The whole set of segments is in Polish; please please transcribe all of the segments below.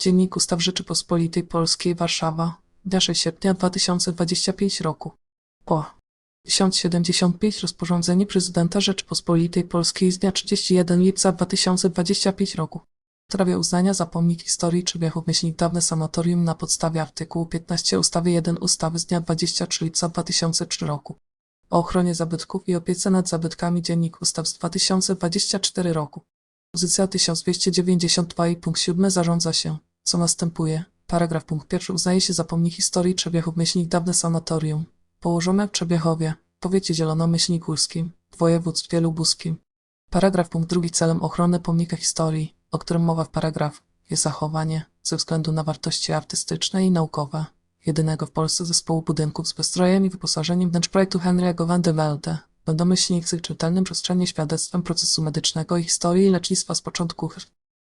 Dziennik Ustaw Rzeczypospolitej Polskiej Warszawa, dnia 6 sierpnia 2025 roku. O. 1075 Rozporządzenie Prezydenta Rzeczypospolitej Polskiej z dnia 31 lipca 2025 roku. W sprawie uznania za pomnik historii Trzebiechów myślnik dawne sanatorium na podstawie artykułu 15 ustawy 1 ustawy z dnia 23 lipca 2003 roku. O ochronie zabytków i opiece nad zabytkami Dziennik Ustaw z 2024 roku. Pozycja 1292 i punkt 7 zarządza się, co następuje. Paragraf punkt pierwszy uznaje się za pomnik historii Trzebiechów myślnik dawne sanatorium, położone w Trzebiechowie, powiecie zielonomyślnik-górskim, w województwie lubuskim. Paragraf punkt drugi celem ochrony pomnika historii, o którym mowa w paragraf, jest zachowanie, ze względu na wartości artystyczne i naukowe, jedynego w Polsce zespołu budynków z wystrojem i wyposażeniem wnętrz projektu Henry'ego van de Velde, będą myślnicy czytelnym przestrzennie świadectwem procesu medycznego i historii lecznictwa z początku.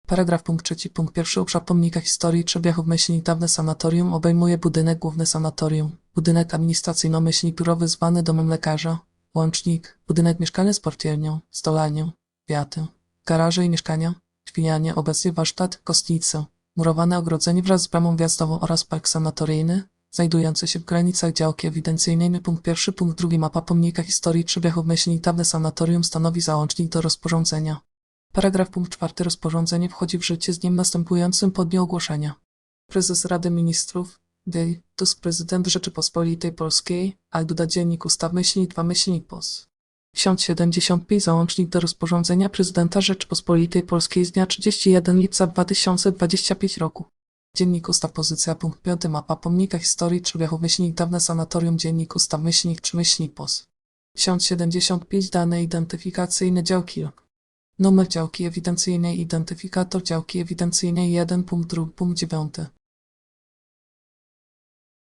Paragraf punkt trzeci punkt pierwszy. Obszar pomnika historii Trzebiechów myślnik dawne sanatorium. Obejmuje budynek główny sanatorium, budynek administracyjno-myślnik biurowy zwany domem lekarza, łącznik, budynek mieszkalny z portiernią, stolarnią, wiatę, garaże i mieszkania, świnianie, obecnie warsztat, kostnicę, murowane ogrodzenie wraz z bramą wjazdową oraz park sanatoryjny, znajdujący się w granicach działki ewidencyjnej. Punkt pierwszy, punkt drugi. Mapa pomnika historii Trzebiechów myślnik dawne sanatorium stanowi załącznik do rozporządzenia. Paragraf punkt czwarty rozporządzenie wchodzi w życie z dniem następującym po dniu ogłoszenia. Prezes Rady Ministrów, Dej, Tusk Prezydent Rzeczypospolitej Polskiej, Alduda Dziennik Ustaw Myślnik 2 Myślnik POS. 1075 Załącznik do rozporządzenia Prezydenta Rzeczypospolitej Polskiej z dnia 31 lipca 2025 roku. Dziennik Ustaw Pozycja Punkt 5 Mapa Pomnika Historii Trzebiechów Myślnik Dawne Sanatorium Dziennik Ustaw Myślnik 3 Myślnik POS. 1075 Dane identyfikacyjne działki Numer działki ewidencyjnej Identyfikator działki ewidencyjnej 1 punkt 2 punkt 9